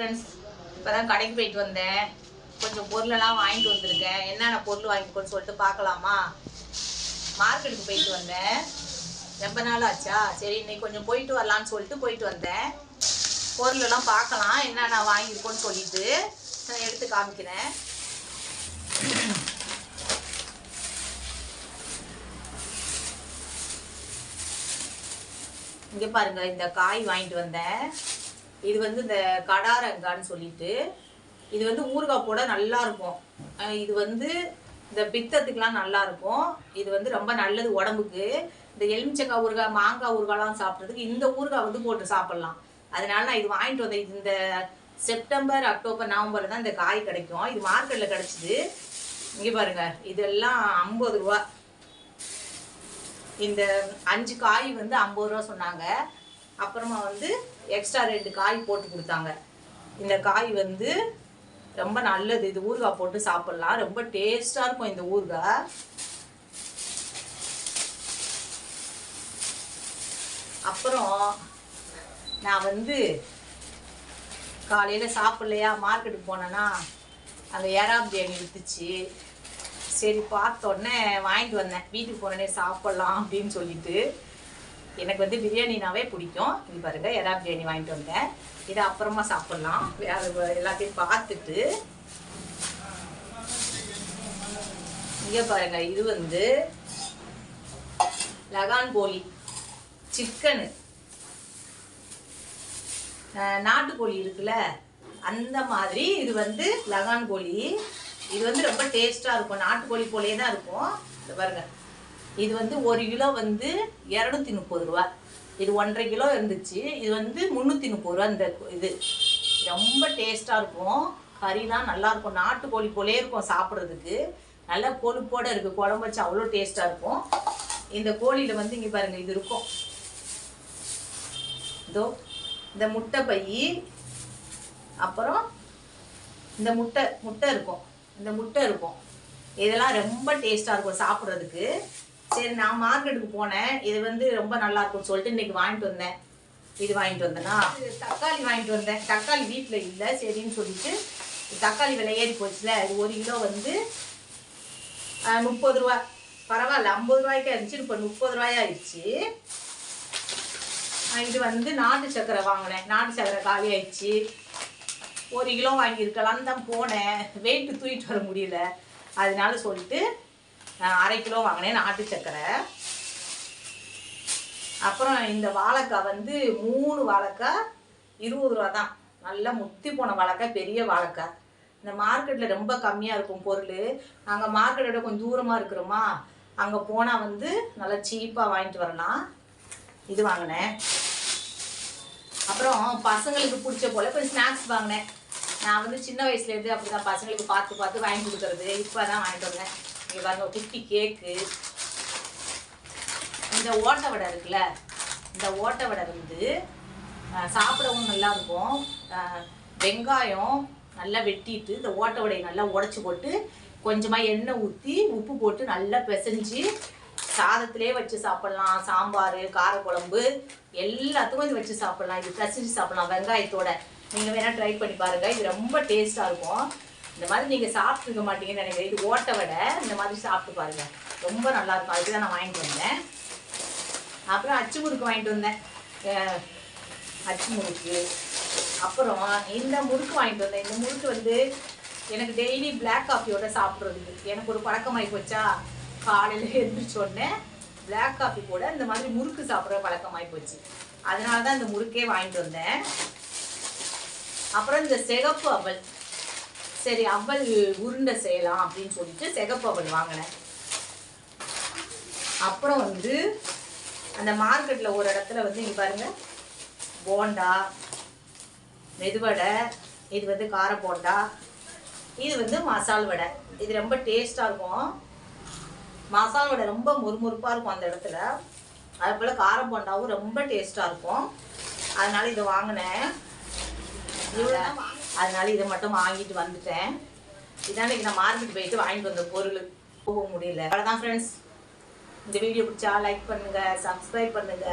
Friends இப்போ தான் கடைக்கு போயிட்டு வந்தேன். கொஞ்சம் பொருளெல்லாம் வாங்கிட்டு வந்திருக்கேன். என்னென்ன பொருள் வாங்கிக்கோன்னு சொல்லிட்டு பார்க்கலாமா? மார்க்கெட்டுக்கு போயிட்டு வந்தேன். ரொம்ப நாள் ஆச்சா? சரி இன்னைக்கு கொஞ்சம் போயிட்டு வரலான்னு சொல்லிட்டு போயிட்டு வந்தேன். பொருளெல்லாம் பார்க்கலாம். என்னென்ன வாங்கியிருக்கோன்னு சொல்லிட்டு நான் எடுத்து காமிக்கிறேன். இங்கே பாருங்க இந்த காய் வாங்கிட்டு வந்தேன். இது வந்து இந்த கடாரங்கான்னு சொல்லிட்டு இது வந்து ஊறுகாய் போட நல்லா இருக்கும் இது வந்து இந்த பித்தத்துக்கெலாம் நல்லா இருக்கும் இது வந்து ரொம்ப நல்லது உடம்புக்கு. இந்த எலுமிச்சங்காய் ஊறுகாய் மாங்காய் ஊறுகாய்லாம் சாப்பிட்றதுக்கு இந்த ஊறுகாய் வந்து போட்டு சாப்பிட்லாம். அதனால நான் இது வாங்கிட்டு வந்தேன். இது இந்த செப்டம்பர் அக்டோபர் நவம்பர் தான் இந்த காய் கிடைக்கும். இது மார்க்கெட்டில் கிடச்சிது. இங்கே பாருங்க இதெல்லாம் ஐம்பது ரூபா. இந்த அஞ்சு காய் வந்து ஐம்பது ரூபா சொன்னாங்க. அப்புறமா வந்து எக்ஸ்ட்ரா ரெண்டு காய் போட்டு கொடுத்தாங்க. இந்த காய் வந்து ரொம்ப நல்லது. இது ஊறுகாய் போட்டு சாப்பிட்லாம். ரொம்ப டேஸ்டாக இருக்கும் இந்த ஊறுகாய். அப்புறம் நான் வந்து காலையில் சாப்பிட்லையா? மார்க்கெட்டுக்கு போனேன்னா அந்த ஏரா பிரியாணி விற்றுச்சு சரி பார்த்தோன்னே வாங்கிட்டு வந்தேன். வீட்டுக்கு போனோடனே சாப்பிட்லாம் அப்படின்னு சொல்லிட்டு. எனக்கு வந்து பிரியாணினாவே பிடிக்கும். இது பாருங்க எறா பிரியாணி வாங்கிட்டு வந்தேன் இதை அப்புறமா சாப்பிட்லாம். அது எல்லாத்தையும் பார்த்துட்டு. இங்கே பாருங்க இது வந்து லகான் கோழி சிக்கனு. நாட்டுக்கோழி இருக்குல்ல அந்த மாதிரி இது வந்து லகான் கோழி. இது வந்து ரொம்ப டேஸ்ட்டாக இருக்கும். நாட்டுக்கோழி போலே தான் இருக்கும். இது பாருங்க. இது வந்து ஒரு கிலோ வந்து இரநூத்தி முப்பது ரூபா. இது ஒன்றரை கிலோ இருந்துச்சு. இது வந்து முந்நூற்றி முப்பது ரூபா இந்த இது. ரொம்ப டேஸ்ட்டாக இருக்கும். கறிலாம் நல்லாயிருக்கும் நாட்டுக்கோழி போலே இருக்கும் சாப்பிட்றதுக்கு. நல்லா கொழுப்போட இருக்குது குழம்பு வச்சு அவ்வளோ டேஸ்ட்டாக இருக்கும். இந்த கோழியில் வந்து இங்கே பாருங்கள் இது இருக்கும். இதோ இந்த முட்டை பை அப்புறம் இந்த முட்டை முட்டை இருக்கும். இந்த முட்டை இருக்கும். இதெல்லாம் ரொம்ப டேஸ்ட்டாக இருக்கும் சாப்பிட்றதுக்கு. சரி நான் மார்க்கெட்டுக்கு போனேன். இது வந்து ரொம்ப நல்லா இருக்கும்னு சொல்லிட்டு இன்னைக்கு வாங்கிட்டு வந்தேன். இது வாங்கிட்டு வந்தேனா? தக்காளி வாங்கிட்டு வந்தேன். தக்காளி வீட்டில் இல்லை சரின்னு சொல்லிட்டு தக்காளி விலை ஏறி போச்சுல. இது ஒரு கிலோ வந்து முப்பது ரூபா. பரவாயில்ல ஐம்பது ரூபாய்க்கே இருந்துச்சு. இப்போ முப்பது ரூபாய் ஆயிடுச்சு. இது வந்து நாட்டு சக்கரை வாங்கினேன். நாட்டு சக்கரை காலி ஆயிடுச்சு. ஒரு கிலோ வாங்கியிருக்கலான்னு தான் போனேன். வெயிட்டு தூக்கிட்டு வர முடியல. அதனால சொல்லிட்டு நான் அரை கிலோ வாங்கினேன் நாட்டு சக்கரை. அப்புறம் இந்த வாழைக்காய் வந்து மூணு வாழைக்காய் இருபது ரூபா தான். நல்லா முத்தி போன வாழைக்காய் பெரிய வாழைக்காய். இந்த மார்க்கெட்டில் ரொம்ப கம்மியாக இருக்கும் பொருள். நாங்கள் மார்க்கெட்டோட கொஞ்சம் தூரமாக இருக்கிறோமா அங்கே போனால் வந்து நல்லா சீப்பாக வாங்கிட்டு வரலாம். இது வாங்கினேன். அப்புறம் பசங்களுக்கு பிடிச்ச போல் கொஞ்சம் ஸ்நாக்ஸ் வாங்கினேன். நான் வந்து சின்ன வயசுலேருந்து அப்படி தான் பசங்களுக்கு பார்த்து பார்த்து வாங்கி கொடுக்குறது. இப்போ தான் வாங்கிட்டு வந்தேன். இங்கே பாருங்க குட்டி கேக்கு. இந்த ஓட்டை வடை இருக்குல்ல இந்த ஓட்டை வடை வந்து சாப்பிடவும் நல்லா இருக்கும். வெங்காயம் நல்லா வெட்டிட்டு இந்த ஓட்டை வடையை நல்லா உடச்சி போட்டு கொஞ்சமாக எண்ணெய் ஊற்றி உப்பு போட்டு நல்லா பிசைஞ்சு சாதத்திலே வச்சு சாப்பிட்லாம். சாம்பார் காரக்குழம்பு எல்லாத்துக்கும் இது வச்சு சாப்பிட்லாம். இது பிசைஞ்சு சாப்பிடலாம் வெங்காயத்தோட. நீங்கள் வேணால் ட்ரை பண்ணி பாருங்கள் இது ரொம்ப டேஸ்ட்டாக இருக்கும். இந்த மாதிரி நீங்கள் சாப்பிட்ருக்க மாட்டீங்கன்னு நினைக்கிறேன் இது ஓட்டை வடை. இந்த மாதிரி சாப்பிட்டு பாருங்கள் ரொம்ப நல்லா இருக்கும். அதுக்கு தான் நான் வாங்கிட்டு வந்தேன். அப்புறம் அச்சு முறுக்கு வாங்கிட்டு வந்தேன். அச்சு முறுக்கு. அப்புறம் இந்த முறுக்கு வாங்கிட்டு வந்தேன். இந்த முறுக்கு வந்து எனக்கு டெய்லி பிளாக் காஃபியோட சாப்பிட்றதுக்கு. எனக்கு ஒரு பழக்கமாகி போச்சா? காலையில் எழுந்திரிச்ச உடனே பிளாக் காஃபி கூட இந்த மாதிரி முறுக்கு சாப்பிட்ற பழக்கமாகி போச்சு. அதனால தான் இந்த முறுக்கே வாங்கிட்டு வந்தேன். அப்புறம் இந்த சிகப்பு அவள் சரி அவல் உருண்டை செய்யலாம் அப்படின்னு சொல்லிட்டு சிகப்பு வாங்கினேன் அப்புறம் வந்து அந்த மார்க்கெட்டில் ஒரு இடத்துல வந்து இங்கே பாருங்க போண்டா மெதுவடை இது வந்து கார போண்டா இது வந்து மசால் வடை. இது ரொம்ப டேஸ்ட்டாக இருக்கும். மசால் வடை ரொம்ப முறுமுறுப்பாக இருக்கும் அந்த இடத்துல. அது போல் கார போண்டாவும் ரொம்ப டேஸ்ட்டாக இருக்கும். அதனால இதை வாங்கினேன். இவ்வளோ அதனால இதை மட்டும் வாங்கிட்டு வந்துட்டேன். இதனால நான் மார்க்கெட் போயிட்டு வாங்கிட்டு வந்த பொருள் போக முடியல. அவ்வளோதான் ஃப்ரெண்ட்ஸ் இந்த வீடியோ பிடிச்சா லைக் பண்ணுங்க சப்ஸ்கிரைப் பண்ணுங்க.